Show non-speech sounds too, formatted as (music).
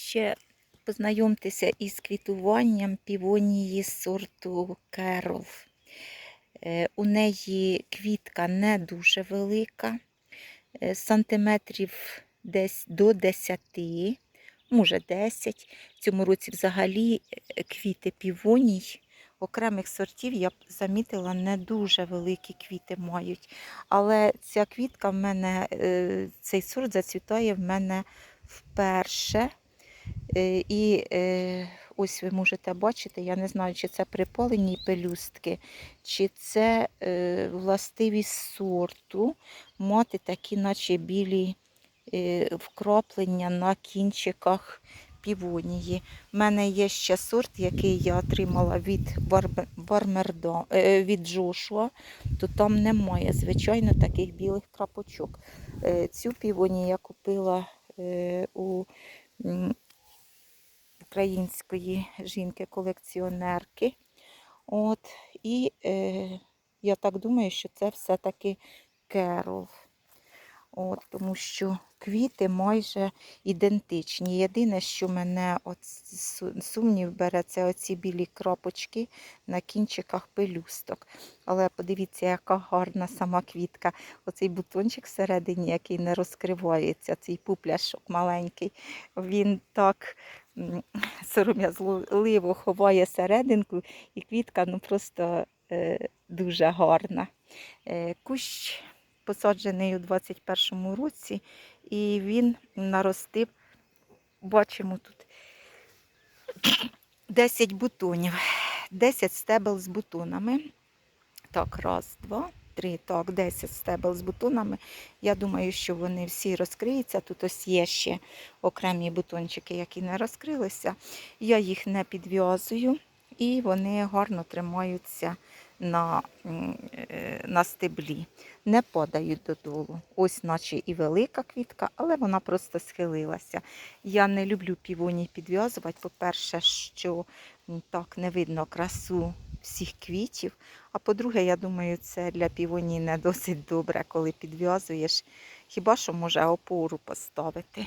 Ще познайомтеся із квітуванням півонії сорту Керол. Е, У неї квітка не дуже велика, е, сантиметрів десь до 10, може 10. В цьому році взагалі е, квіти півоній окремих сортів я б замітила не дуже великі квіти мають. Але ця квітка в мене, цей сорт зацвітає в мене вперше. Е, І е, ось ви можете бачити, я не знаю, чи це припалені пелюстки, чи це е, властивість сорту мати такі, наче білі вкраплення на кінчиках півонії. У мене є ще сорт, який я отримала від Бармердо, від Джошуа, то там немає, звичайно, таких білих крапочок. Цю півонію я купила у української жінки-колекціонерки. От, і е, я так думаю, що це все-таки керол. От, тому що квіти майже ідентичні. Єдине, що мене от сумнів бере, це оці білі крапочки на кінчиках пелюсток. Але подивіться, яка гарна сама квітка. Оцей бутончик всередині, який не розкривається, цей пупляшок маленький, він так (laughs) сором'язливо ховає серединку, і квітка ну просто е, дуже гарна. Е, кущ посаджений у 21-му році, і він наростив, бачимо тут (coughs) 10 бутонів, 10 стебел з бутонами. Так, раз, два, три, так, 10 стебел з бутонами. Я думаю, що вони всі розкриються. Тут ось є ще окремі бутончики, які не розкрилися. Я їх не підв'язую, і вони гарно тримаються на, е, на стеблі, не падають додолу. Ось, наче і велика квітка, але вона просто схилилася. Я не люблю півоній підв'язувати. По-перше, що так не видно красу всіх квітів. А по-друге, я думаю, це для півонії не досить добре, коли підв'язуєш. Хіба що може опору поставити.